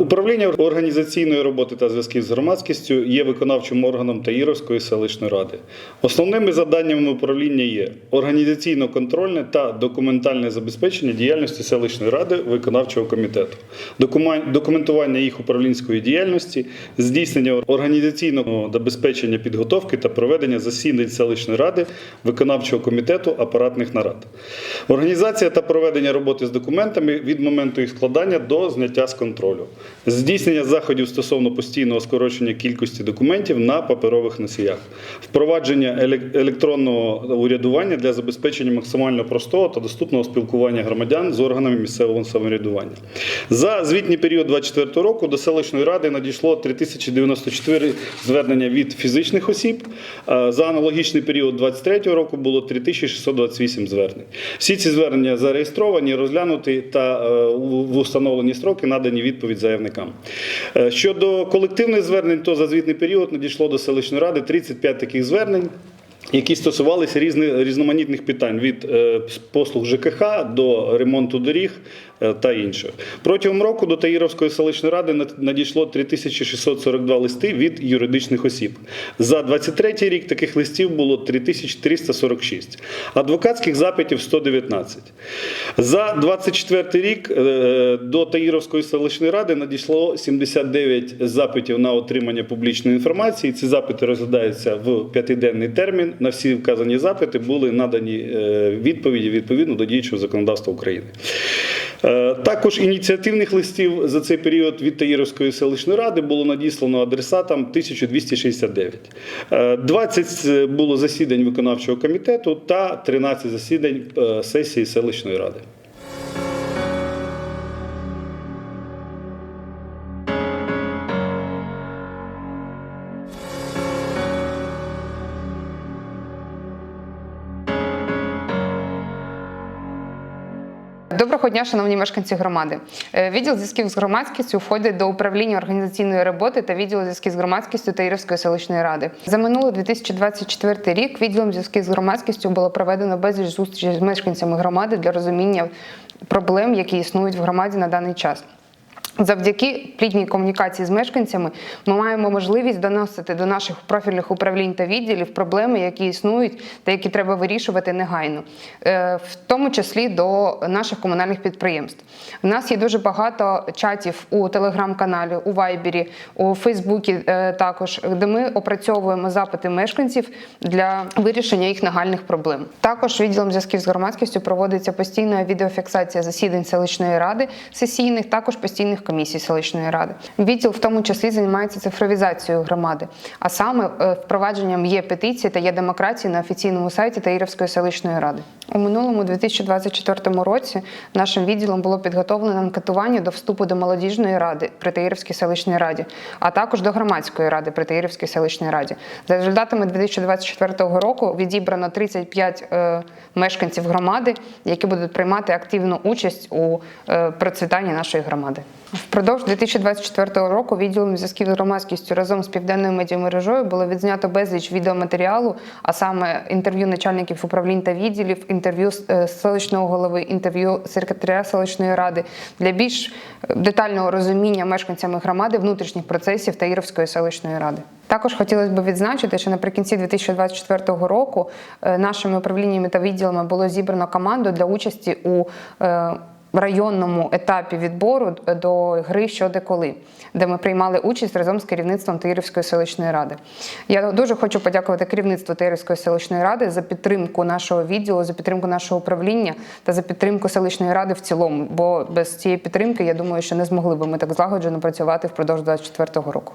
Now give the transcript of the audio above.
Управління організаційної роботи та зв'язків з громадськістю є виконавчим органом Таїровської селищної ради. Основними завданнями управління є організаційно-контрольне та документальне забезпечення діяльності селищної ради виконавчого комітету, документування їх управлінської діяльності, здійснення організаційного забезпечення підготовки та проведення засідань селищної ради виконавчого комітету апаратних нарад, організація та проведення роботи з документами від моменту їх складання до зняття з контролю, здійснення заходів стосовно постійного скорочення кількості документів на паперових носіях, впровадження електронного урядування для забезпечення максимально простого та доступного спілкування громадян з органами місцевого самоврядування. За звітній період 2024 року до селищної ради надійшло 3094 звернення від фізичних осіб. За аналогічний період 2023 року було 3628 звернень. Всі ці звернення зареєстровані, розглянуті та е, в установлені строки надані відповідь заявникам. Е, Щодо колективних звернень, то за звітний період надійшло до селищної ради 35 таких звернень. Які стосувалися різни, різноманітних питань від е, послуг ЖКХ до ремонту доріг е, та інших. Протягом року до Таїровської селищної ради над- надійшло 3642 листи від юридичних осіб. За 23 рік таких листів було 3346, адвокатських запитів 119. За 24 рік е, до Таїровської селищної ради надійшло 79 запитів на отримання публічної інформації. Ці запити розглядаються в п'ятиденний термін. На всі вказані запити були надані е, відповіді відповідно до діючого законодавства України. Е, Також ініціативних листів за цей період від Таїровської селищної ради було надіслано адресатам 1269. Е, 20 було засідань виконавчого комітету та 13 засідань е, сесії селищної ради. Доброго дня, шановні мешканці громади. Е, Відділ зв'язків з громадськістю входить до управління організаційної роботи та відділу зв'язків з громадськістю Таїрівської селищної ради. За минулий 2024 рік відділом зв'язків з громадськістю було проведено безліч зустрічей з мешканцями громади для розуміння проблем, які існують в громаді на даний час. Завдяки плідній комунікації з мешканцями ми маємо можливість доносити до наших профільних управлінь та відділів проблеми, які існують та які треба вирішувати негайно, Е, в тому числі до наших комунальних підприємств. У нас є дуже багато чатів у телеграм-каналі, у Вайбері, у Фейсбуці е, також, де ми опрацьовуємо запити мешканців для вирішення їх нагальних проблем. Також відділом зв'язків з громадськістю проводиться постійна відеофіксація засідань селищної ради сесійних, також постійних комісій селищної ради. Відділ в тому числі займається цифровізацією громади, а саме е, впровадженням є петиції та є демократії на офіційному сайті Таїровської селищної ради. У минулому 2024 році нашим відділом було підготовлено анкетування до вступу до молодіжної ради при селищній раді, а також до громадської ради при Таїровській селищній раді. За результатами 2024 року відібрано 35 е, мешканців громади, які будуть приймати активну участь у е, процвітанні нашої громади. Впродовж 2024 року відділом зв'язків з громадськістю разом з південною медіамережою було відзнято безліч відеоматеріалу, а саме інтерв'ю начальників управлінь та відділів, інтерв'ю е, селищного голови, інтерв'ю секретаря селищної ради для більш е, детального розуміння мешканцями громади внутрішніх процесів Таїровської селищної ради. Також хотілося б відзначити, що наприкінці 2024 року е, нашими управліннями та відділами було зібрано команду для участі у районному етапі відбору до гри «Що де коли, де ми приймали участь разом з керівництвом Таїрівської селищної ради. Я дуже хочу подякувати керівництву Таїрівської селищної ради за підтримку нашого відділу, за підтримку нашого управління та за підтримку селищної ради в цілому. Бо без цієї підтримки я думаю, що не змогли би ми так злагоджено працювати впродовж 2024 року.